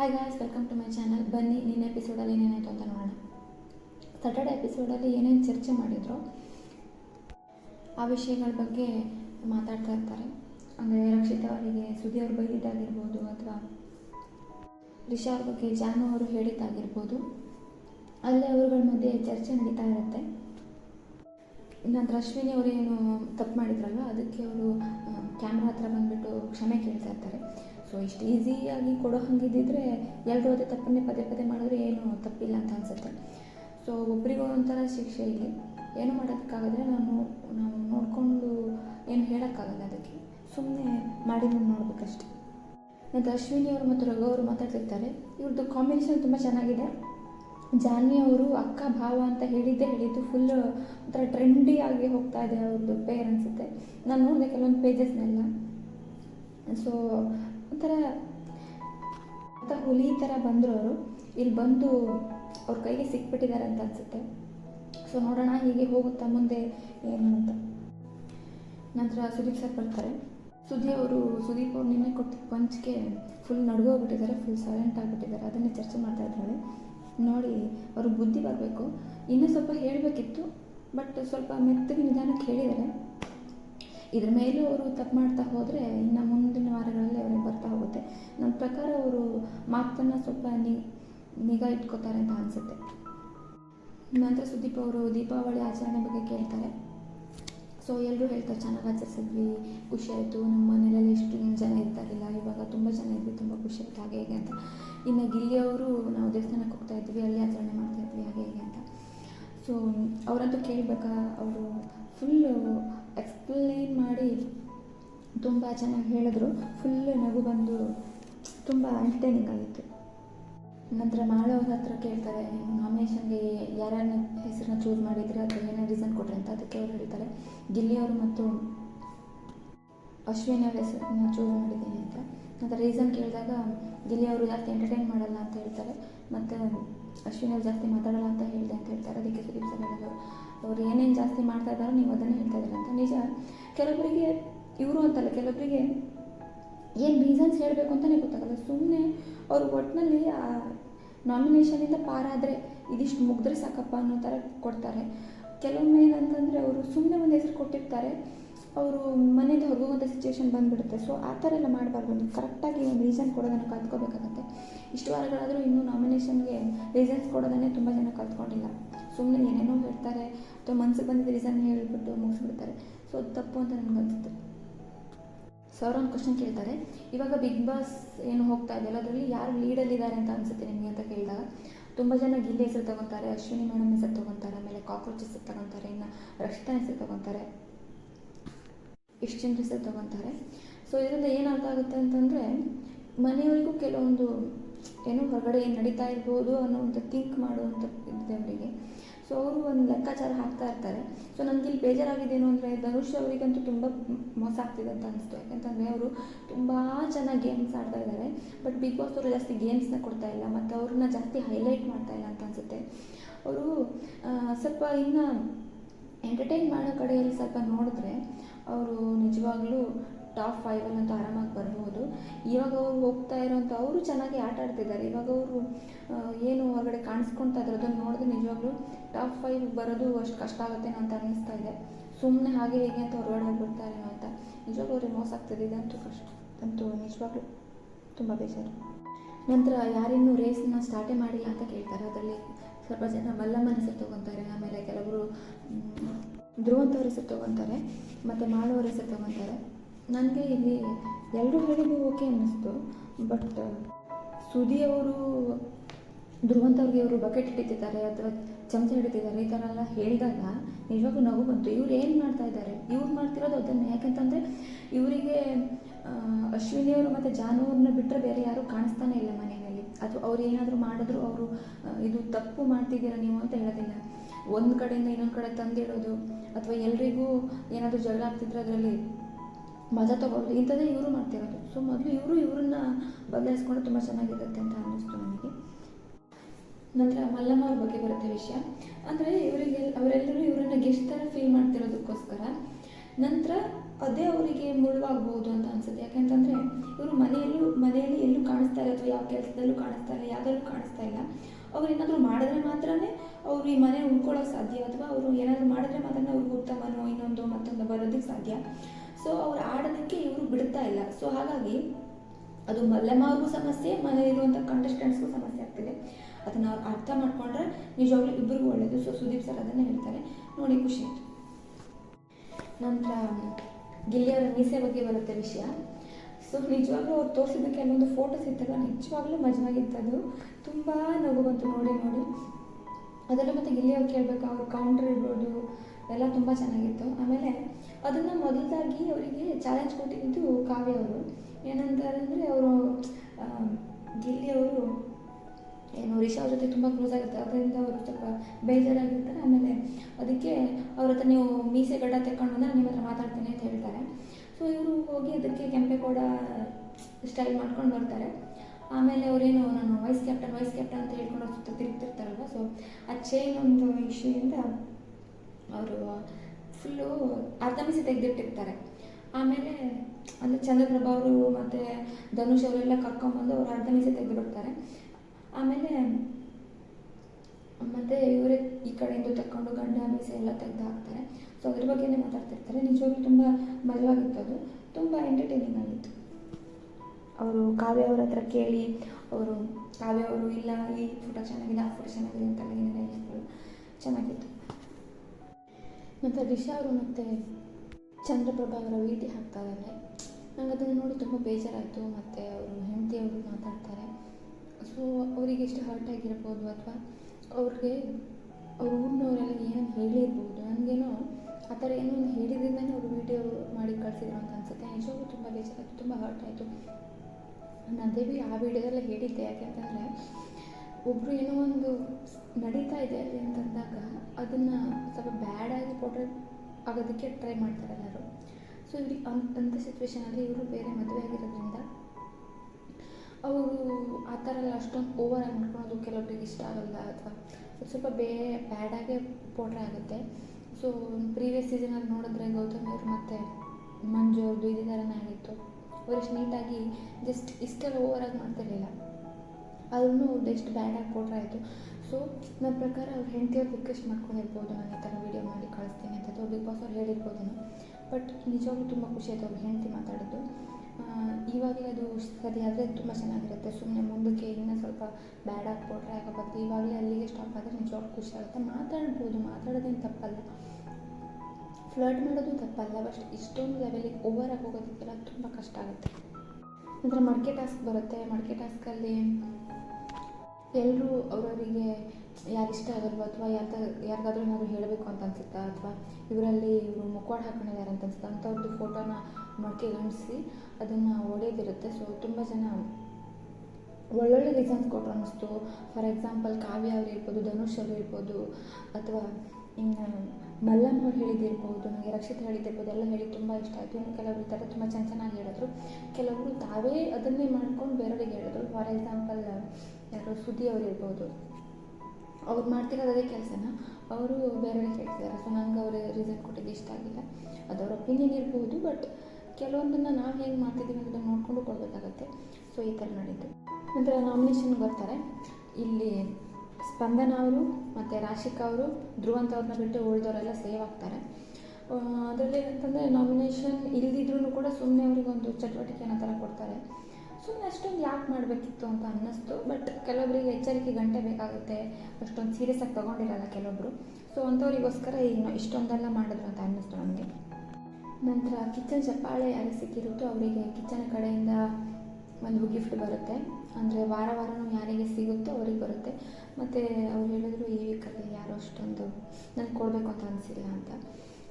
Hi guys welcome to my channel ಬನ್ನಿ, ನಿನ್ನೆ ಎಪಿಸೋಡಲ್ಲಿ ಏನೇನಾಯಿತು ಅಂತ ನೋಡೋಣ. ಸ್ಯಾಟರ್ಡೆ ಎಪಿಸೋಡಲ್ಲಿ ಏನೇನು ಚರ್ಚೆ ಮಾಡಿದ್ರು ಆ ವಿಷಯಗಳ ಬಗ್ಗೆ ಮಾತಾಡ್ತಾ ಇರ್ತಾರೆ. ಅಂದರೆ ರಕ್ಷಿತಾ ಅವರಿಗೆ ಸುದಿ ಅವ್ರು ಬೈದಿದ್ದಾಗಿರ್ಬೋದು ಅಥವಾ ರಿಷಾ ಅವ್ರ ಬಗ್ಗೆ ಜಾನು ಅವರು ಹೇಳಿದ್ದಾಗಿರ್ಬೋದು. ಅಲ್ಲೇ ಅವರುಗಳ ಮಧ್ಯೆ ಚರ್ಚೆ ನಡೀತಾ ಇರುತ್ತೆ. ನಂತರ ಅಶ್ವಿನಿ ಅವರು ಏನು ತಪ್ಪು ಮಾಡಿದ್ರಲ್ವ? ಅದಕ್ಕೆ ಅವರು ಕ್ಯಾಮ್ರಾ ಹತ್ರ ಬಂದುಬಿಟ್ಟು ಕ್ಷಮೆ ಕೇಳ್ತಾ ಇರ್ತಾರೆ. ಸೊ ಇಷ್ಟು ಈಸಿಯಾಗಿ ಕೊಡೋ ಹಂಗಿದ್ದಿದ್ರೆ ಎಲ್ಲರೂ ಅದೇ ತಪ್ಪನ್ನೇ ಪದೇ ಪದೇ ಮಾಡಿದ್ರೆ ಏನು ತಪ್ಪಿಲ್ಲ ಅಂತ ಅನಿಸುತ್ತೆ. ಸೊ ಒಬ್ಬರಿಗೂ ಒಂಥರ ಶಿಕ್ಷೆ ಇಲ್ಲಿ ಏನು ಮಾಡೋದಕ್ಕಾಗದ್ರೆ ನಾನು, ನಾವು ನೋಡಿಕೊಂಡು ಏನು ಹೇಳೋಕ್ಕಾಗಲ್ಲ ಅದಕ್ಕೆ. ಸುಮ್ಮನೆ ಮಾಡಿ ನೋಡ್ಬೇಕಷ್ಟೆ. ಮತ್ತು ಅಶ್ವಿನಿ ಅವರು ಮತ್ತು ರಘು ಅವರು ಮಾತಾಡ್ತಿರ್ತಾರೆ. ಇವ್ರದ್ದು ಕಾಂಬಿನೇಷನ್ ತುಂಬ ಚೆನ್ನಾಗಿದೆ. ಜಾನ್ವಿ ಅವರು ಅಕ್ಕ, ಭಾವ ಅಂತ ಹೇಳಿದ್ದೇ ಹೇಳಿದ್ದು ಫುಲ್ ಒಂಥರ ಟ್ರೆಂಡಿ ಆಗಿ ಹೋಗ್ತಾ ಇದೆ ಅವ್ರದ್ದು ಪೇರ್ ಅನಿಸುತ್ತೆ. ನಾನು ನೋಡಿದೆ ಕೆಲವೊಂದು ಪೇಜಸ್ನೆಲ್ಲ ಸೊ ಒಂಥರ ಹುಲಿ ಥರ ಬಂದರು ಅವರು ಇಲ್ಲಿ ಬಂದು ಅವ್ರ ಕೈಗೆ ಸಿಕ್ಬಿಟ್ಟಿದ್ದಾರೆ ಅಂತ ಅನಿಸುತ್ತೆ. ಸೊ ನೋಡೋಣ ಹೀಗೆ ಹೋಗುತ್ತಾ ಮುಂದೆ ಏನು ಅಂತ. ನಂತರ ಸುದೀಪ್ ಸರ್ ಬರ್ತಾರೆ. ಸುದಿ ಅವರು, ಸುದೀಪ್ ಅವ್ರು ನಿನ್ನೆ ಕೊಟ್ಟಿದ್ದ ಪಂಚ್ಗೆ ಫುಲ್ ನಡ್ಗೋಗ್ಬಿಟ್ಟಿದ್ದಾರೆ ಫುಲ್ ಸೈಲೆಂಟ್ ಆಗಿಬಿಟ್ಟಿದ್ದಾರೆ. ಅದನ್ನೇ ಚರ್ಚೆ ಮಾಡ್ತಾ ಇದ್ದಾಳೆ ನೋಡಿ, ಅವ್ರಿಗೆ ಬುದ್ಧಿ ಬರಬೇಕು. ಇನ್ನೂ ಸ್ವಲ್ಪ ಹೇಳಬೇಕಿತ್ತು ಬಟ್ ಸ್ವಲ್ಪ ಮೆತ್ತಗೆ ನಿಧಾನಕ್ಕೆ ಹೇಳಿದ್ದಾರೆ. ಇದ್ರ ಮೇಲೂ ಅವರು ತಪ್ಪು ಮಾಡ್ತಾ ಹೋದರೆ ಇನ್ನು ಮುಂದಿನ ವಾರಗಳಲ್ಲಿ ಅವ್ರಿಗೆ ಬರ್ತಾ ಹೋಗುತ್ತೆ. ನನ್ನ ಪ್ರಕಾರ ಅವರು ಮಾತನ್ನು ಸ್ವಲ್ಪ ನಿ, ನಿಗಾ ಇಟ್ಕೋತಾರೆ ಅಂತ ಅನಿಸುತ್ತೆ. ನಂತರ ಸುದೀಪ್ ಅವರು ದೀಪಾವಳಿ ಆಚರಣೆ ಬಗ್ಗೆ ಕೇಳ್ತಾರೆ. ಸೊ ಎಲ್ಲರೂ ಹೇಳ್ತಾರೆ, ಚೆನ್ನಾಗಿ ಆಚರಿಸಿದ್ವಿ, ಖುಷಿಯಾಯಿತು, ನಮ್ಮ ಮನೆಯಲ್ಲಿ ಇಷ್ಟು ಜನ ಇರ್ತಾರಿಲ್ಲ ಇವಾಗ ತುಂಬ ಜನ ಇದ್ವಿ, ತುಂಬ ಖುಷಿ ಆಯಿತು, ಹಾಗೆ ಹೇಗೆ ಅಂತ. ಇನ್ನು ಗಿಲ್ಲಿಯವರು ನಾವು ದೇವಸ್ಥಾನಕ್ಕೆ ಹೋಗ್ತಾ ಇದ್ವಿ, ಅಲ್ಲಿ ಆಚರಣೆ ಮಾಡ್ತಾ ಇದ್ವಿ, ಹಾಗೆ ಹೇಗೆ ಅಂತ. ಸೊ ಅವರಂತೂ ಕೇಳಬೇಕಾ, ಅವರು ಫುಲ್ಲು ಎಕ್ಸ್ಪ್ಲೇನ್ ಮಾಡಿ ತುಂಬ ಚೆನ್ನಾಗಿ ಹೇಳಿದ್ರು. ಫುಲ್ ನಗು ಬಂದು ತುಂಬ ಎಂಟರ್ಟೈನಿಂಗ್ ಆಗಿತ್ತು. ನಂತರ ಮಾಡೋರ ಹತ್ರ ಕೇಳ್ತಾರೆ ನೀವು ನಾಮಿನೇಷನ್ಗೆ ಯಾರ್ಯಾರ ಹೆಸರನ್ನ ಚೂಸ್ ಮಾಡಿದರೆ? ಅಥವಾ ಏನೇ ರೀಸನ್ ಕೊಟ್ಟರೆ ಅಂತ ಅದಕ್ಕೆ ಅವ್ರು ಹೇಳ್ತಾರೆ, ಗಿಲ್ಲಿ ಅವರು ಮತ್ತು ಅಶ್ವಿನಿ ಅವ್ರ ಹೆಸರನ್ನ ಚೂಸ್ ಮಾಡಿದ್ದೀನಿ ಅಂತ. ನಂತರ ರೀಸನ್ ಕೇಳಿದಾಗ, ಗಿಲ್ಲಿ ಅವರು ಜಾಸ್ತಿ ಎಂಟರ್ಟೈನ್ ಮಾಡಲ್ಲ ಅಂತ ಹೇಳ್ತಾರೆ, ಮತ್ತು ಅಶ್ವಿನಿ ಅವ್ರು ಜಾಸ್ತಿ ಮಾತಾಡಲ್ಲ ಅಂತ ಹೇಳಿದೆ ಅಂತ ಹೇಳ್ತಾರೆ. ಅದಕ್ಕೆ ಸುದೀಪ್ ಸರ್ ಅವ್ರು ಏನೇನು ಜಾಸ್ತಿ ಮಾಡ್ತಾ ಇದ್ದಾರೋ ನೀವು ಅದನ್ನೇ ಹೇಳ್ತಾ ಇದ್ದೀರ ಅಂತ. ನಿಜ ಕೆಲವೊಬ್ಬರಿಗೆ ಇವರು ಅಂತಲ್ಲ ಕೆಲವೊಬ್ಬರಿಗೆ ಏನು ರೀಸನ್ಸ್ ಹೇಳಬೇಕು ಅಂತಲೇ ಗೊತ್ತಾಗಲ್ಲ. ಸುಮ್ಮನೆ ಅವರು ಒಟ್ಟಿನಲ್ಲಿ ಆ ನಾಮಿನೇಷನಿಂದ ಪಾರಾದರೆ ಇದಿಷ್ಟು ಮುಗಿದ್ರೆ ಸಾಕಪ್ಪ ಅನ್ನೋ ಥರ ಕೊಡ್ತಾರೆ. ಕೆಲವೊಮ್ಮೆ ಏನಂತಂದರೆ ಅವರು ಸುಮ್ಮನೆ ಒಂದು ಹೆಸರು ಕೊಟ್ಟಿರ್ತಾರೆ. ಅವರು ಮನೆಯಿಂದ ಹೋಗುವಂಥ ಸಿಚುವೇಶನ್ ಬಂದುಬಿಡುತ್ತೆ. ಸೊ ಆ ಥರ ಎಲ್ಲ ಮಾಡಬಾರ್ದು. ಒಂದು ಕರೆಕ್ಟಾಗಿ ಒಂದು ರೀಸನ್ ಕೊಡೋದನ್ನು ಕಲ್ತ್ಕೋಬೇಕಾಗತ್ತೆ ಇಷ್ಟು ವಾರಗಳಾದರೂ ಇನ್ನೂ ನಾಮಿನೇಷನ್ಗೆ ರೀಸನ್ಸ್ ಕೊಡೋದನ್ನೇ ತುಂಬ ಜನ ಕಲ್ತ್ಕೊಂಡಿಲ್ಲ ಸುಮ್ಮನೆ ಏನೇನೋ ಹೇಳ್ತಾರೆ, ಅಥವಾ ಮನಸ್ಸಿಗೆ ಬಂದಿದ್ದ ರೀಸನ್ ಹೇಳಿಬಿಟ್ಟು ಮುಗಿಸ್ಬಿಡ್ತಾರೆ. ಸೊ ಅದು ತಪ್ಪು ಅಂತ ನನಗೆ ಅನಿಸುತ್ತೆ. ಸೊ ಅವ್ರು ಒಂದು ಕ್ವಶನ್ ಕೇಳ್ತಾರೆ. ಇವಾಗ ಬಿಗ್ ಬಾಸ್ ಏನು ಹೋಗ್ತಾ ಇದೆಯಲ್ಲ ಅದರಲ್ಲಿ ಯಾರು ಲೀಡಲ್ಲಿದ್ದಾರೆ ಅಂತ ಅನಿಸುತ್ತೆ ನಿಮಗೆ ಅಂತ ಕೇಳಿದಾಗ? ತುಂಬ ಜನ ಗಿಲ್ಲಿ ಹೆಸರು ತಗೊತಾರೆ, ಅಶ್ವಿನಿ ಮೇಡಮ್ ಹೆಸರು ತಗೊತಾರೆ, ಆಮೇಲೆ ಕಾಕ್ರೋಚ್ ಹೆಸರು ತಗೊತಾರೆ, ಇನ್ನು ರಕ್ಷಿತಾ ಹೆಸರು ತಗೊತಾರೆ. ಇಷ್ಟು ಜನ ಸಹ ತೊಗೊತಾರೆ. ಸೊ ಇದರಿಂದ ಏನು ಅರ್ಥ ಆಗುತ್ತೆ ಅಂತಂದರೆ, ಮನೆಯವರಿಗೂ ಕೆಲವೊಂದು ಏನೋ ಹೊರಗಡೆ ಏನು ನಡೀತಾ ಇರ್ಬೋದು ಅನ್ನೋ ಒಂದು ಥಿಂಕ್ ಮಾಡುವಂಥ ಇದೆ ಅವರಿಗೆ. ಸೊ ಅವರು ಒಂದು ಲೆಕ್ಕಾಚಾರ ಹಾಕ್ತಾ ಇರ್ತಾರೆ. ಸೊ ಇಲ್ಲಿ ಬೇಜಾರಾಗಿದ್ದೇನು ಅಂದರೆ, ಧನುಷ್ ಅವರಿಗಂತೂ ತುಂಬ ಮೋಸ ಆಗ್ತಿದೆ ಅಂತ ಅನಿಸ್ತು. ಯಾಕಂತಂದರೆ ಅವರು ತುಂಬ ಚೆನ್ನಾಗಿ ಗೇಮ್ಸ್ ಆಡ್ತಾ ಇದ್ದಾರೆ. ಬಟ್ ಬಿಗ್ ಬಾಸ್ ಅವರು ಜಾಸ್ತಿ ಗೇಮ್ಸ್ನ ಕೊಡ್ತಾ ಇಲ್ಲ, ಮತ್ತು ಅವ್ರನ್ನ ಜಾಸ್ತಿ ಹೈಲೈಟ್ ಮಾಡ್ತಾ ಇಲ್ಲ ಅಂತ ಅನಿಸುತ್ತೆ. ಅವರು ಸ್ವಲ್ಪ ಇನ್ನು ಎಂಟರ್ಟೈನ್ ಮಾಡೋ ಕಡೆಯಲ್ಲಿ ಸ್ವಲ್ಪ ನೋಡಿದ್ರೆ ಅವರು ನಿಜವಾಗ್ಲೂ ಟಾಪ್ ಫೈವಲ್ಲಂತೂ ಆರಾಮಾಗಿ ಬರ್ಬೋದು. ಇವಾಗ ಅವ್ರು ಹೋಗ್ತಾ ಇರೋಂಥ, ಅವರು ಚೆನ್ನಾಗಿ ಆಟ ಆಡ್ತಿದ್ದಾರೆ. ಇವಾಗ ಅವರು ಏನು ಹೊರಗಡೆ ಕಾಣಿಸ್ಕೊಳ್ತಾ ಇದ್ದಾರೆ ಅದನ್ನು ನೋಡಿದ್ರೆ ನಿಜವಾಗ್ಲೂ ಟಾಪ್ ಫೈವ್ ಬರೋದು ಅಷ್ಟು ಕಷ್ಟ ಆಗುತ್ತೆ ಅಂತ ಅನ್ನಿಸ್ತಾ ಇದೆ. ಸುಮ್ಮನೆ ಹಾಗೆ ಹೇಗೆ ಅಂತ ಹೊರಗಡೆ ಹೋಗ್ಬಿಡ್ತಾರೇನೋ ಅಂತ. ನಿಜವಾಗ್ಲೂ ಅವ್ರಿಗೆ ಮೋಸ ಆಗ್ತದೆ. ಇದಂತೂ ಕಷ್ಟ. ಅಂತೂ ನಿಜವಾಗ್ಲೂ ತುಂಬ ಬೇಜಾರು. ನಂತರ ಯಾರಿನ್ನೂ ರೇಸನ್ನು ಸ್ಟಾರ್ಟೇ ಮಾಡಿಲ್ಲ ಅಂತ ಕೇಳ್ತಾರೆ. ಅದರಲ್ಲಿ ಸ್ವಲ್ಪ ಜನ ಮಲ್ಲಮ್ಮನ ಹೆಸರು ತೊಗೊತಾರೆ, ಆಮೇಲೆ ಕೆಲವರು ಧ್ರುವಂತವ್ರ ಹೆಸರು ತೊಗೊತಾರೆ, ಮತ್ತು ಮಾಡೋರ ಹೆಸರು ತೊಗೊತಾರೆ. ನನಗೆ ಇಲ್ಲಿ ಎಲ್ಲರೂ ಹೇಳಿದ್ದು ಓಕೆ ಅನ್ನಿಸ್ತು, ಬಟ್ ಸುದಿ ಅವರು ಧ್ರುವಂತವ್ರಿಗೆ ಇವರು ಬಕೆಟ್ ಹಿಡಿತಿದ್ದಾರೆ ಅಥವಾ ಚಮಚ ಹಿಡಿತಿದ್ದಾರೆ ಈ ಥರ ಎಲ್ಲ ಹೇಳಿದಾಗ ನಿಜವಾಗ್ಲೂ ನಗು ಬಂತು. ಇವ್ರು ಏನು ಮಾಡ್ತಾ ಇದ್ದಾರೆ? ಇವ್ರು ಮಾಡ್ತಿರೋದು ಅದನ್ನು. ಯಾಕಂತಂದರೆ ಇವರಿಗೆ ಅಶ್ವಿನಿಯವರು ಮತ್ತು ಜಾನುವ್ರನ್ನ ಬಿಟ್ಟರೆ ಬೇರೆ ಯಾರೂ ಕಾಣಿಸ್ತಾನೆ ಇಲ್ಲ ಮನೆಯಲ್ಲಿ ಅಥವಾ ಅವ್ರು ಏನಾದರೂ ಮಾಡಿದ್ರು ಅವರು ಇದು ತಪ್ಪು ಮಾಡ್ತಿದ್ದೀರಾ ನೀವು ಅಂತ ಹೇಳೋದಿಲ್ಲ. ಒಂದು ಕಡೆಯಿಂದ ಇನ್ನೊಂದು ಕಡೆ ತಂದಿಡೋದು ಅಥವಾ ಎಲ್ರಿಗೂ ಏನಾದರೂ ಜಗಳ ಆಗ್ತಿದ್ರೆ ಅದರಲ್ಲಿ ಮಜಾ ತಗೊಳ್ಳೋದು ಇಂಥದ್ದೇ ಇವರು ಮಾಡ್ತಿರೋದು. ಸೊ ಮೊದಲು ಇವರು ಇವ್ರನ್ನ ಬದಲಾಯಿಸ್ಕೊಂಡು ತುಂಬ ಚೆನ್ನಾಗಿರುತ್ತೆ ಅಂತ ಅನ್ನಿಸ್ತು ನನಗೆ. ನಂತರ ಮಲ್ಲಮ್ಮ ಅವ್ರ ಬಗ್ಗೆ ಬರುತ್ತೆ ವಿಷಯ. ಅಂದರೆ ಇವರಿಗೆ, ಅವರೆಲ್ಲರೂ ಇವರನ್ನ ಗೆಸ್ಟ್ ಥರ ಫೀಲ್ ಮಾಡ್ತಿರೋದಕ್ಕೋಸ್ಕರ. ನಂತರ ಅದೇ ಅವರಿಗೆ ಮುಳುವಾಗ್ಬೋದು ಅಂತ ಅನ್ಸುತ್ತೆ. ಯಾಕೆಂತಂದರೆ ಇವರು ಮನೆಯಲ್ಲೂ, ಮನೆಯಲ್ಲಿ ಎಲ್ಲೂ ಕಾಣಿಸ್ತಾ ಇಲ್ಲ ಅಥವಾ ಯಾವ ಕೆಲಸದಲ್ಲೂ ಕಾಣಿಸ್ತಾ ಇಲ್ಲ, ಯಾವುದಲ್ಲೂ ಕಾಣಿಸ್ತಾ ಇಲ್ಲ. ಅವ್ರು ಏನಾದರೂ ಮಾಡಿದ್ರೆ ಮಾತ್ರನೇ ಅವರು ಈ ಮನೆ ಉಳ್ಕೊಳ್ಳೋಕೆ ಸಾಧ್ಯ ಅಥವಾ ಅವರು ಏನಾದರೂ ಮಾಡಿದ್ರೆ ಮಾತ್ರ ಅವ್ರಿಗೆ ಉತ್ತಮನೋ ಇನ್ನೊಂದು ಮತ್ತೊಂದು ಬರೋದಕ್ಕೆ ಸಾಧ್ಯ. ಸೊ ಅವ್ರು ಆಡೋದಕ್ಕೆ ಇವರು ಬಿಡ್ತಾ ಇಲ್ಲ. ಸೊ ಹಾಗಾಗಿ ಅದು ಮಲ್ಲಮ್ಮವ್ರಿಗೂ ಸಮಸ್ಯೆ ಮನೆಯಲ್ಲಿರುವಂಥ ಕಂಟೆಸ್ಟೆಂಟ್ಸ್ಗೂ ಸಮಸ್ಯೆ ಆಗ್ತಿದೆ. ಅದನ್ನು ಅವ್ರು ಅರ್ಥ ಮಾಡ್ಕೊಂಡ್ರೆ ನಿಜವಾಗ್ಲೂ ಇಬ್ಬರಿಗೂ ಒಳ್ಳೆಯದು ಸೊ ಸುದೀಪ್ ಸರ್ ಅದನ್ನೇ ಹೇಳ್ತಾರೆ. ನೋಡಿ ಖುಷಿ ಆಯಿತು. ನಂತರ ಗಿಲ್ಲಿಯವರ ಮೀಸೆ ಬಗ್ಗೆ ಬರುತ್ತೆ ವಿಷಯ. ಸೊ ನಿಜವಾಗ್ಲೂ ಅವ್ರು ತೋರಿಸಿದ ಕೆಲವೊಂದು ಫೋಟೋಸ್ ಇತ್ತಲ್ಲ ನಿಜವಾಗ್ಲೂ ಮಜವಾಗಿತ್ತದು ತುಂಬ ನಗು ಬಂತು ನೋಡಿ ನೋಡಿ. ಅದೆಲ್ಲ ಮತ್ತು ಗಿಲ್ಲಿ ಅವ್ರು ಕೇಳಬೇಕು, ಅವ್ರ ಕೌಂಟರ್ ಇರ್ಬೋದು, ಎಲ್ಲ ತುಂಬ ಚೆನ್ನಾಗಿತ್ತು. ಆಮೇಲೆ ಅದನ್ನು ಮೊದಲಾಗಿ ಅವರಿಗೆ ಚಾಲೆಂಜ್ ಕೊಟ್ಟಿದ್ದು ಕಾವ್ಯ ಅವರು. ಏನಂತಾರೆ ಅಂದರೆ ಅವರು ಗಿಲ್ಲಿ ಅವರು, ಏನು ರಿಷಾ ಅವ್ರ ಜೊತೆ ತುಂಬ ಕ್ಲೋಸ್ ಆಗುತ್ತೆ. ಅದರಿಂದ ಅವರು ಸ್ವಲ್ಪ ಬೇಜಾರಾಗಿರ್ತಾರೆ. ಆಮೇಲೆ ಅದಕ್ಕೆ ಅವ್ರ ಹತ್ರ ನೀವು ಮೀಸೆ ಗಡ್ಡ ತೆಕ್ಕೊಂಡು ಬಂದರೆ ನಿಮ್ಮ ಹತ್ರ ಅಂತ ಹೇಳ್ತಾರೆ ಸೊ ಇವರು ಹೋಗಿ ಅದಕ್ಕೆ ಕೆಂಪೇಗೌಡ ಸ್ಟೈಲ್ ಮಾಡ್ಕೊಂಡು ಬರ್ತಾರೆ. ಆಮೇಲೆ ಅವರೇನು, ನಾನು ವೈಸ್ ಕ್ಯಾಪ್ಟನ್ ವೈಸ್ ಕ್ಯಾಪ್ಟನ್ ಅಂತ ಹೇಳ್ಕೊಂಡು ಸುತ್ತ ತಿರುಗ್ತಿರ್ತಾರಲ್ವ? ಸೊ ಆ ಚೈನ್ ಒಂದು ಇಶ್ಯೂಯಿಂದ ಅವರು ಫುಲ್ಲು ಅರ್ಧ ಮಿಸಿ ತೆಗೆದಿಟ್ಟಿರ್ತಾರೆ. ಆಮೇಲೆ ಅಂದರೆ ಚಂದ್ರಪ್ರಭಾ ಅವರು ಮತ್ತು ಧನುಷ್ ಅವರೆಲ್ಲ ಕರ್ಕೊಂಬಂದು ಅವರು ಅರ್ಧ ಮಿಸಿ ತೆಗೆದುಬಿಡ್ತಾರೆ. ಆಮೇಲೆ ಮತ್ತು ಇವರೇ ಈ ಕಡೆಯಿಂದ ತಕ್ಕೊಂಡು ಗಂಡ ಮೀಸೆ ಎಲ್ಲ ತೆಗೆದು ಹಾಕ್ತಾರೆ ಸೊ ಅದ್ರ ಬಗ್ಗೆನೇ ಮಾತಾಡ್ತಿರ್ತಾರೆ. ನಿಜವಾಗ್ಲೂ ತುಂಬ ಮಜವಾಗಿತ್ತು ಅದು. ತುಂಬ ಎಂಟರ್ಟೈನಿಂಗ್ ಆಗಿತ್ತು. ಅವರು ಕಾವ್ಯ ಅವ್ರ ಹತ್ರ ಕೇಳಿ ಅವರು ಕಾವ್ಯ ಅವರು ಇಲ್ಲ ಈ ಫೋಟೋ ಚೆನ್ನಾಗಿದೆ ಆ ಫೋಟೋ ಚೆನ್ನಾಗಿದೆ ಅಂತೆಲ್ಲ ಏನೆಲ್ಲ ಚೆನ್ನಾಗಿತ್ತು. ಮತ್ತು ರಿಷಾ ಅವರು ಮತ್ತು ಚಂದ್ರಪ್ರಭಾ ಅವರ ವೀಟಿ ಹಾಕ್ತಾ ಇದ್ದಾರೆ ನಂಗೆ ಅದನ್ನು ನೋಡಿ ತುಂಬ ಬೇಜಾರಾಯಿತು ಮತ್ತು ಅವರು ಹೆಂಡತಿ ಅವರು ಮಾತಾಡ್ತಾರೆ. ಸೊ ಅವರಿಗೆ ಎಷ್ಟು ಹರ್ಟ್ ಆಗಿರ್ಬೋದು ಅಥವಾ ಅವ್ರಿಗೆ ಅವ್ರ ಊರಿನವರೆಲ್ಲ ಏನು ಹೇಳಿರ್ಬೋದು ನನಗೇನೋ ಆ ಥರ ಏನೋ ಒಂದು ಹೇಳಿದ್ರಿಂದನೇ ಅವರು ವೀಡಿಯೋ ಮಾಡಿ ಕಳಿಸಿದ್ರು ಅಂತ ಅನಿಸುತ್ತೆ. ನಿಜವಾಗ್ಲೂ ತುಂಬ ಬೇಜಾರಾಯಿತು ತುಂಬ ಹರ್ಟ್ ಆಯಿತು. ನಾನು ಬಿ ಆ ವಿಡಿಯೋದಲ್ಲೇ ಹೇಳಿದ್ದೆ ಯಾಕೆಂತಂದರೆ ಒಬ್ಬರು ಏನೋ ಒಂದು ನಡೀತಾ ಇದೆ ಅಲ್ಲಿ ಅಂತಂದಾಗ ಅದನ್ನು ಸ್ವಲ್ಪ ಬ್ಯಾಡಾಗಿ ಪೋರ್ಟ್ರೇಟ್ ಆಗೋದಕ್ಕೆ ಟ್ರೈ ಮಾಡ್ತಾರೆ ಎಲ್ಲರೂ. ಸೊ ಇವ್ರಿಗೆ ಅಂಥ ಅಂಥ ಸಿಚುವೇಶನಲ್ಲಿ ಇವರು ಬೇರೆ ಮದುವೆ ಆಗಿರೋದ್ರಿಂದ ಅವರು ಆ ಥರ ಎಲ್ಲ ಅಷ್ಟೊಂದು ಓವರ್ ಆಗಿ ಮಾಡ್ಕೊಳೋದು ಕೆಲವೊಬ್ರಿಗೆ ಇಷ್ಟ ಆಗಲ್ಲ ಅಥವಾ ಸ್ವಲ್ಪ ಬೇ ಬ್ಯಾಡಾಗೇ ಪೋಟ್ರೆ ಆಗುತ್ತೆ. ಸೊ ಪ್ರೀವಿಯಸ್ ಸೀಸನಲ್ಲಿ ನೋಡಿದ್ರೆ ಗೌತಮ್ ಅವ್ರು ಮತ್ತು ಮಂಜು ಅವ್ರದ್ದು ಇದೇ ಥರನೇ ಆಗಿತ್ತು. ಅವರೆಷ್ಟು ನೀಟಾಗಿ ಜಸ್ಟ್ ಇಷ್ಟೆಲ್ಲ ಓವರಾಗಿ ಮಾಡ್ತಿರ್ಲಿಲ್ಲ ಆದ್ರೂ ಎಷ್ಟು ಬ್ಯಾಡಾಗಿ ಕೊಟ್ರೆ ಆಯಿತು. ಸೊ ನನ್ನ ಪ್ರಕಾರ ಅವ್ರ ಹೆಂಡತಿಯವ್ರು ರಿಕ್ವೆಸ್ಟ್ ಮಾಡ್ಕೊಂಡಿರ್ಬೋದು. ನಾನು ಈ ಥರ ವೀಡಿಯೋ ಮಾಡಿ ಕಳಿಸ್ತೀನಿ ಅಂತ ಅಥವಾ ಬಿಗ್ ಬಾಸ್ ಅವ್ರು ಹೇಳಿರ್ಬೋದೇನೋ. ಬಟ್ ನಿಜವಾಗ್ಲೂ ತುಂಬ ಖುಷಿ ಆಯಿತು ಅವ್ರ ಹೆಂಡತಿ ಮಾತಾಡಿದ್ದು. ಇವಾಗಲೇ ಅದು ಸರಿ ಆದರೆ ತುಂಬ ಚೆನ್ನಾಗಿರುತ್ತೆ. ಸುಮ್ಮನೆ ಸ್ವಲ್ಪ ಬ್ಯಾಡ್ ಕೊಟ್ರೆ ಆಗೋ ಬದಲು ಇವಾಗಲೇ ಅಲ್ಲಿಗೆ ಸ್ಟಾಪ್ ಆದರೆ ನಿಜವಾಗ್ಲೂ ಖುಷಿ ಆಗುತ್ತೆ. ಮಾತಾಡ್ಬೋದು ಮಾತಾಡೋದೇನು ತಪ್ಪಲ್ಲ. ಫ್ಲರ್ಟ್ ಮಾಡೋದು ತಪ್ಪಲ್ಲ ಬಟ್ ಇಷ್ಟೊಂದು ಲೆವೆಲಿಗೆ ಓವರ್ ಆಗಿ ಹೋಗೋದಕ್ಕೆಲ್ಲ ತುಂಬ ಕಷ್ಟ ಆಗುತ್ತೆ. ನಂತರ ಮಡಿಕೆ ಟಾಸ್ಕ್ ಬರುತ್ತೆ. ಮಡಿಕೆ ಟಾಸ್ಕಲ್ಲಿ ಎಲ್ಲರೂ ಅವರವರಿಗೆ ಯಾರು ಇಷ್ಟ ಆಗಲ್ವೋ ಅಥವಾ ಯಾರ ಯಾರಿಗಾದ್ರೂ ಏನಾದರೂ ಹೇಳಬೇಕು ಅಂತ ಅನ್ಸುತ್ತಾ? ಅಥವಾ ಇವರಲ್ಲಿ ಇವರು ಮುಖವಾಡ ಹಾಕೊಂಡಿದ್ದಾರೆ ಅಂತ ಅನ್ಸುತ್ತಾ? ಅಂಥವ್ರದ್ದು ಫೋಟೋನ ಮಡಿಕೆಗೆ ಅಂಟಿಸಿ ಅದನ್ನು ಒಡೆಯೋದಿರುತ್ತೆ ಸೊ ತುಂಬ ಜನ ಒಳ್ಳೊಳ್ಳೆ ರೀಸನ್ಸ್ ಕೊಟ್ಟರು ಅನ್ನಿಸ್ತು. ಫಾರ್ ಎಕ್ಸಾಂಪಲ್ ಕಾವ್ಯ ಅವ್ರು ಇರ್ಬೋದು ಧನುಷ್ ಅವ್ರು ಇರ್ಬೋದು ಅಥವಾ ಇನ್ನು ಮಲ್ಲಮ್ಮ ಅವ್ರು ಹೇಳಿದ್ದಿರ್ಬೋದು, ನನಗೆ ರಕ್ಷಿತ್ ಹೇಳಿದ್ದಿರ್ಬೋದು, ಎಲ್ಲ ಹೇಳಿ ತುಂಬ ಇಷ್ಟ ಆಯಿತು. ಇನ್ನು ಕೆಲವರು ಥರ ತುಂಬ ಚೆನ್ನ ಚೆನ್ನಾಗಿ ಹೇಳಿದ್ರು. ಕೆಲವರು ತಾವೇ ಅದನ್ನೇ ಮಾಡ್ಕೊಂಡು ಬೇರೆಯವ್ರಿಗೆ ಹೇಳಿದ್ರು. ಫಾರ್ ಎಕ್ಸಾಂಪಲ್ ಯಾರು ಸುದ್ದಿ ಅವ್ರು ಇರ್ಬೋದು ಅವ್ರು ಮಾಡ್ತಿರೋದೇ ಕೆಲಸನ, ಅವರು ಬೇರೆಯವ್ರಿಗೆ ಹೇಳ್ತಿದ್ದಾರೆ. ಸೊ ನಂಗೆ ಅವರು ರೀಸನ್ ಕೊಟ್ಟಿದ್ದು ಇಷ್ಟ ಆಗಿಲ್ಲ. ಅದು ಅವ್ರ ಒಪಿನಿಯನ್ ಇರ್ಬೋದು ಬಟ್ ಕೆಲವೊಂದನ್ನು ನಾವು ಹೇಗೆ ಮಾಡ್ತಿದ್ದೀವಿ ಅನ್ನೋದನ್ನು ನೋಡಿಕೊಂಡು ಕೊಡಬೇಕಾಗತ್ತೆ. ಸೊ ಈ ಥರ ನಡೀತು. ನಂತರ ನಾಮಿನೇಷನ್ ಬರ್ತಾರೆ ಇಲ್ಲಿ ಸ್ಪಂದನ ಅವರು ಮತ್ತು ರಾಶಿಕಾ ಅವರು, ಧ್ರುವಂತ ಅವ್ರನ್ನ ಬಿಟ್ಟು ಉಳಿದವರೆಲ್ಲ ಸೇವ್ ಆಗ್ತಾರೆ. ಅದರಲ್ಲಿ ಏನಂತಂದರೆ ನಾಮಿನೇಷನ್ ಇಲ್ದಿದ್ರೂ ಕೂಡ ಸುಮ್ಮನೆ ಅವ್ರಿಗೆ ಒಂದು ಚಟುವಟಿಕೆ ಅನ್ನೋ ಥರ ಕೊಡ್ತಾರೆ. ಸುಮ್ಮನೆ ಅಷ್ಟೊಂದು ಯಾಕೆ ಮಾಡಬೇಕಿತ್ತು ಅಂತ ಅನ್ನಿಸ್ತು, ಬಟ್ ಕೆಲವೊಬ್ಬರಿಗೆ ಎಚ್ಚರಿಕೆ ಗಂಟೆ ಬೇಕಾಗುತ್ತೆ. ಅಷ್ಟೊಂದು ಸೀರಿಯಸ್ ಆಗಿ ತೊಗೊಂಡಿರಲ್ಲ ಕೆಲವೊಬ್ಬರು ಸೊ ಅಂಥವ್ರಿಗೋಸ್ಕರ ಏನು ಇಷ್ಟೊಂದೆಲ್ಲ ಮಾಡಿದ್ರು ಅಂತ ಅನ್ನಿಸ್ತು ನನಗೆ ನಂತರ ಕಿಚನ್ ಚಪ್ಪಾಳೆ ಯಾರಿಗೆ ಸಿಕ್ಕಿರುತ್ತೋ ಅವರಿಗೆ ಕಿಚನ್ ಕಡೆಯಿಂದ ಗಿಫ್ಟ್ ಬರುತ್ತೆ. ಅಂದರೆ ವಾರ ವಾರವೂ ಯಾರಿಗೆ ಸಿಗುತ್ತೋ ಅವ್ರಿಗೆ ಬರುತ್ತೆ. ಮತ್ತು ಅವ್ರು ಹೇಳಿದ್ರು ಈ ವೀಕಲ್ಲಿ ಯಾರೂ ಅಷ್ಟೊಂದು ನನಗೆ ಕೊಡಬೇಕು ಅಂತ ಅನಿಸಿಲ್ಲ ಅಂತ.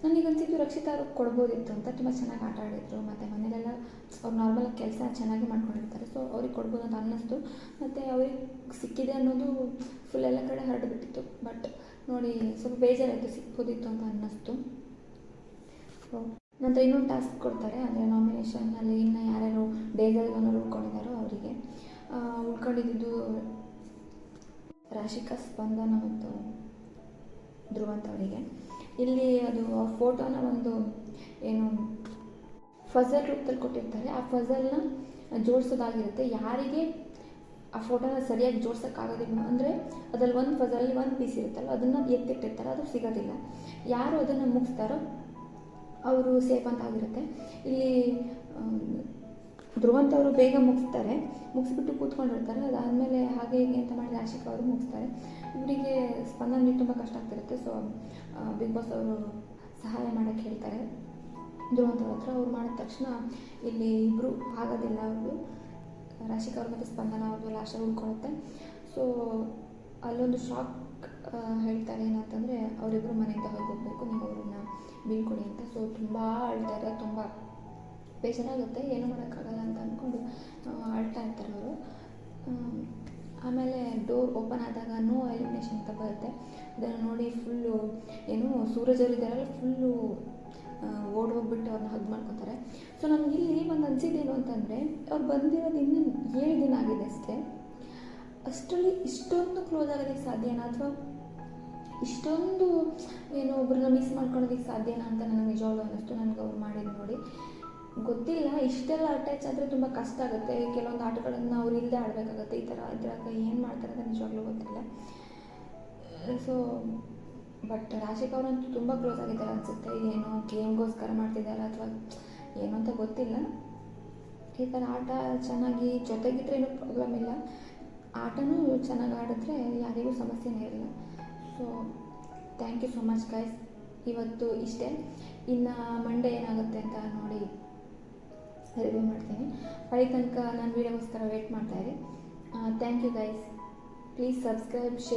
ನನಗೆ ಅನಿಸಿದ್ದು ರಕ್ಷಿತಾ ಅವ್ರಿಗೆ ಕೊಡ್ಬೋದಿತ್ತು ಅಂತ. ತುಂಬ ಚೆನ್ನಾಗಿ ಆಟ ಆಡಿದ್ರು. ಮತ್ತು ಮನೆಯಲ್ಲೆಲ್ಲ ಅವ್ರು ನಾರ್ಮಲಾಗಿ ಕೆಲಸ ಚೆನ್ನಾಗಿ ಮಾಡ್ಕೊಂಡಿರ್ತಾರೆ. ಸೊ ಅವ್ರಿಗೆ ಕೊಡ್ಬೋದು ಅಂತ ಅನ್ನಿಸ್ತು. ಮತ್ತು ಅವ್ರಿಗೆ ಸಿಕ್ಕಿದೆ ಅನ್ನೋದು ಫುಲ್ ಎಲ್ಲ ಕಡೆ ಹರಡಿಬಿಟ್ಟಿತ್ತು. ಬಟ್ ನೋಡಿ, ಸ್ವಲ್ಪ ಬೇಜಾರಾಯಿತು ಸಿಕ್ಬೋದಿತ್ತು ಅಂತ ಅನ್ನಿಸ್ತು. ಸೊ ನಂತರ ಇನ್ನೊಂದು ಟಾಸ್ಕ್ ಕೊಡ್ತಾರೆ, ಅಂದರೆ ನಾಮಿನೇಷನ್ನಲ್ಲಿ ಇನ್ನು ಯಾರ್ಯಾರು ಡೇಸಲ್ಲಿ ಅನ್ನೋರು ಉಳ್ಕೊಂಡಿದ್ದಾರೋ ಅವರಿಗೆ. ಉಳ್ಕೊಂಡಿದ್ದು ರಾಶಿಕಾ ಸ್ಪಂದನ ಮತ್ತು ಧ್ರುವಂತ ಅವರಿಗೆ. ಇಲ್ಲಿ ಅದು ಫೋಟೋನ ಒಂದು ಏನು ಫಜಲ್ ರೂಪದಲ್ಲಿ ಕೊಟ್ಟಿರ್ತಾರೆ. ಆ ಫಜಲ್ನ ಜೋಡಿಸೋದಾಗಿರುತ್ತೆ. ಯಾರಿಗೆ ಆ ಫೋಟೋನ ಸರಿಯಾಗಿ ಜೋಡ್ಸೋಕ್ಕಾಗೋದಿಲ್ಲ ಅಂದರೆ ಅದರಲ್ಲಿ ಒಂದು ಫಜಲಲ್ಲಿ ಒಂದು ಪೀಸ್ ಇರುತ್ತಲ್ಲ ಅದನ್ನು ಎತ್ತಿಟ್ಟಿರ್ತಾರೆ, ಅದು ಸಿಗೋದಿಲ್ಲ. ಯಾರು ಅದನ್ನು ಮುಗಿಸ್ತಾರೋ ಅವರು ಸೇಫ್ ಅಂತ ಆಗಿರುತ್ತೆ. ಇಲ್ಲಿ ಧ್ರುವಂತ ಅವರು ಬೇಗ ಮುಗಿಸ್ತಾರೆ. ಮುಗಿಸ್ಬಿಟ್ಟು ಕೂತ್ಕೊಂಡಿರ್ತಾರೆ ಅದಾದಮೇಲೆ ಹಾಗೆ ಹೀಗೆ ಅಂತ ಮಾಡಿ ರಾಶಿಕ್ ಅವರು ಮುಗಿಸ್ತಾರೆ. ಇವರಿಗೆ ಸ್ಪಂದನೆ ತುಂಬ ಕಷ್ಟ ಆಗ್ತಿರುತ್ತೆ. ಸೊ ಬಿಗ್ ಬಾಸ್ ಅವರು ಸಹಾಯ ಮಾಡೋಕ್ಕೆ ಹೇಳ್ತಾರೆ. ಧ್ರುವಂತ ಅವ್ರ ಹತ್ರ ಅವ್ರು ಮಾಡಿದ ತಕ್ಷಣ ಇಲ್ಲಿ ಇಬ್ಬರು ಆಗೋದಿಲ್ಲ ಅವರು. ರಾಶಿಕ್ ಅವ್ರ ಮತ್ತು ಸ್ಪಂದನ ಅವ್ರದ್ದು ಲಾಸ್ಟಲ್ಲಿ ಉಳ್ಕೊಳ್ಳುತ್ತೆ. ಸೊ ಅಲ್ಲೊಂದು ಶಾಕ್ ಹೇಳ್ತಾರೆ ಏನಂತಂದರೆ ಅವರಿಬ್ಬರು ಮನೆಯಿಂದ ಹೋಗಬೇಕು. ನೀವು ಅವ್ರನ್ನ ಬೀಳ್ಕೊಡಿ ಅಂತ. ಸೊ ತುಂಬ ಅಳ್ತಾರೆ, ತುಂಬ. ಬೇಜಾರಾಗುತ್ತೆ ಏನೂ ಮಾಡೋಕ್ಕಾಗಲ್ಲ ಅಂತ ಅಂದ್ಕೊಂಡು ಅಳ್ತಾ ಇರ್ತಾರೆ ಅವರು. ಆಮೇಲೆ ಡೋರ್ ಓಪನ್ ಆದಾಗ ನೋ ಎಲಿಮಿನೇಷನ್ ಅಂತ ಬರುತ್ತೆ. ಅದನ್ನು ನೋಡಿ ಫುಲ್ಲು ಏನು ಸೂರಜ್ ಅವರು ಇದ್ದಾರಲ್ಲ ಫುಲ್ಲು ಓಡ್ ಹೋಗ್ಬಿಟ್ಟು ಅವ್ರನ್ನ ಹಗ್ ಮಾಡ್ಕೊತಾರೆ. ಸೊ ನಮ್ಗೆ ಇಲ್ಲಿ ಒಂದು ಅನ್ಸಿದ್ದೇನು ಅಂತಂದರೆ, ಅವ್ರು ಬಂದಿರೋದು ಇನ್ನೂ ಏಳು ದಿನ ಆಗಿದೆ ಅಷ್ಟೇ. ಅಷ್ಟರಲ್ಲಿ ಇಷ್ಟೊಂದು ಕ್ಲೋಸ್ ಆಗೋದಕ್ಕೆ ಸಾಧ್ಯನಾ ಅಥವಾ ಇಷ್ಟೊಂದು ಏನು ಒಬ್ರನ್ನ ಮಿಸ್ ಮಾಡ್ಕೊಳೋದಕ್ಕೆ ಸಾಧ್ಯನಾ ಅಂತ ನನಗೆ ನಿಜವಾಗ್ಲೂ ಅನ್ನಿಸ್ತು. ನನಗೆ ಅವ್ರು ಮಾಡಿದ್ದು ನೋಡಿ. ಗೊತ್ತಿಲ್ಲ, ಇಷ್ಟೆಲ್ಲ ಅಟ್ಯಾಚ್ ಆದರೆ ತುಂಬ ಕಷ್ಟ ಆಗುತ್ತೆ. ಕೆಲವೊಂದು ಆಟಗಳನ್ನು ಅವ್ರು ಇಲ್ಲದೆ ಆಡಬೇಕಾಗತ್ತೆ. ಈ ಥರ ಇದ್ರಾಗ ಏನು ಮಾಡ್ತಾರೆ ಅಂತ ನಿಜವಾಗ್ಲೂ ಗೊತ್ತಿಲ್ಲ. ಸೊ ಬಟ್ ರಾಶಿಕ್ ಅವರಂತೂ ತುಂಬ ಕ್ಲೋಸ್ ಆಗಿದ್ದಾರೆ ಅನಿಸುತ್ತೆ. ಏನೋ ಗೇಮ್ಗೋಸ್ಕರ ಮಾಡ್ತಿದ್ದಾರೆ ಅಥವಾ ಏನು ಅಂತ ಗೊತ್ತಿಲ್ಲ. ಈ ಥರ ಆಟ ಚೆನ್ನಾಗಿ ಜೊತೆಗಿದ್ರೆ ಏನೂ ಪ್ರಾಬ್ಲಮ್ ಇಲ್ಲ. ಆಟನೂ ಚೆನ್ನಾಗಿ ಆಡಿದ್ರೆ ಯಾರಿಗೂ ಸಮಸ್ಯೆನೇ ಇರಲ್ಲ so thank you so much guys ಇವತ್ತು ಇಷ್ಟೇ. ಇನ್ನು ಮಂಡೇ ಏನಾಗುತ್ತೆ ಅಂತ ನೋಡಿ ರಿವ್ಯೂ ಮಾಡ್ತೀನಿ. ಅಲ್ಲಿ ತನಕ ನಾನು ವೀಡಿಯೋಗೋಸ್ಕರ wait ಮಾಡ್ತಾಯಿರಿ thank you guys please subscribe share